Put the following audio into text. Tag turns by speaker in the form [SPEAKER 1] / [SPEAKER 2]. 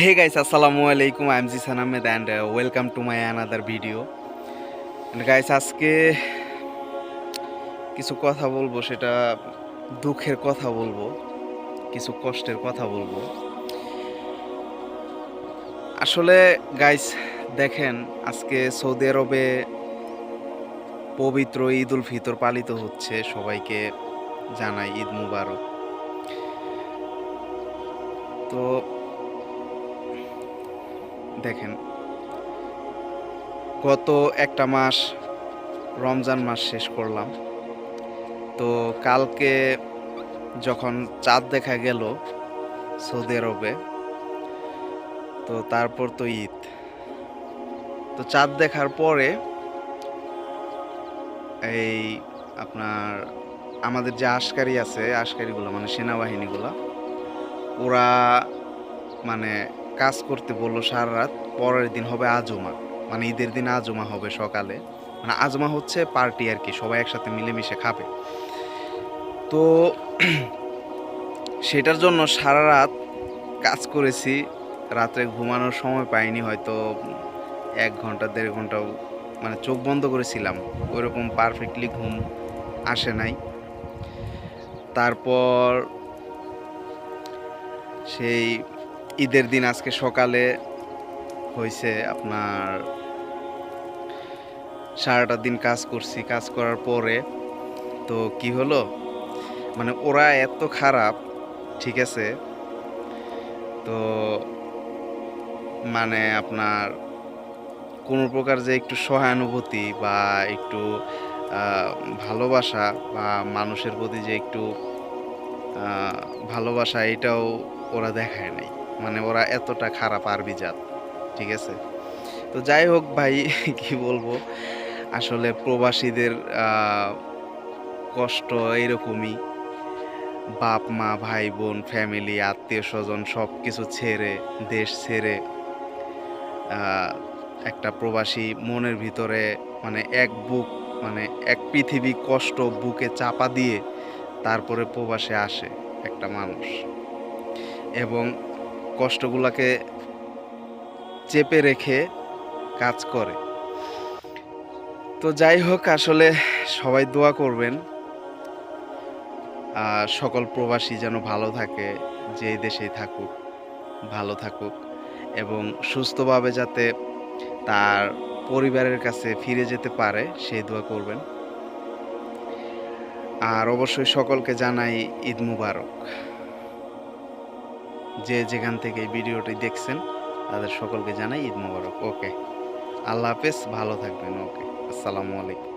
[SPEAKER 1] Hey guys আসসালামু আলাইকুম I'm Zisan Ahmed and uh, welcome to my another video. And guys, আজকে কিছু কথা বলব সেটা দুঃখের কথা বলব কিছু কষ্টের কথা বলব। আসলে গাইস দেখেন আজকে সৌদি আরবে পবিত্র ঈদ উল ফিতর পালিত হচ্ছে সবাইকে জানাই ঈদ মুবারক। তো দেখেন, গত একটা মাস রমজান মাস শেষ করলাম। তো কালকে যখন চাঁদ দেখা গেল সৌদি আরবে, তো তারপর তো ঈদ। তো চাঁদ দেখার পরে এই আপনার আমাদের যে আশকারি আছে, আশকারিগুলো মানে সেনাবাহিনীগুলো, ওরা মানে কাজ করতে বলল সারা রাত, পরের দিন হবে আজমা। মানে ঈদের দিন আজমা হবে সকালে। মানে আজমা হচ্ছে পার্টি আর কি, সবাই একসাথে মিলেমিশে খাবে। তো সেটার জন্য সারা রাত কাজ করেছি। রাত্রে ঘুমানোর সময় পাইনি, হয়তো এক ঘণ্টা, দেড় ঘন্টাও মানে চোখ বন্ধ করেছিলাম। ওইরকম পারফেক্টলি ঘুম আসে নাই। তারপর সেই ঈদের দিন আজকে সকালে হয়েছে আপনার সারাটা দিন কাজ করছি, কাজ করার পরে তো কি হলো? মানে ওরা এত খারাপ, ঠিক আছে? তো মানে আপনার কোনো প্রকার যে একটু সহানুভূতি বা একটু ভালোবাসা বা মানুষের প্রতি যে একটু ভালোবাসা এটাও ওরা দেখায় নাই। মানে ওরা এতটা খারাপ আরবি জাত, ঠিক আছে? তো যাই হোক ভাই, কি বলব? আসলে প্রবাসীদের কষ্ট এইরকমই। বাপ, মা, ভাই, বোন ফ্যামিলি আত্মীয় স্বজন সব কিছু ছেড়ে, দেশ ছেড়ে একটা প্রবাসী মনের ভিতরে মানে এক বুক মানে এক পৃথিবী কষ্ট বুকে চাপা দিয়ে তারপরে প্রবাসে আসে একটা মানুষ। এবং কষ্টগুলোকে চেপে রেখে কাজ করে। তো যাই হোক, আসলে সবাই দোয়া করবেন। সকল প্রবাসী যেন ভালো থাকে যে দেশেই থাকুক, ভালো থাকুক, এবং সুস্থভাবে যাতে তার পরিবারের কাছে ফিরে যেতে পারে, সেই দোয়া করবেন। আর অবশ্যই সকলকে জানাই ঈদ মুবারক। যে যেখান থেকে এই ভিডিওটি দেখছেন, তাদের সকলকে জানাই ঈদ মোবারক। ওকে। আল্লাহ হাফেজ, ভালো থাকবেন। ওকে। আসসালামু আলাইকুম।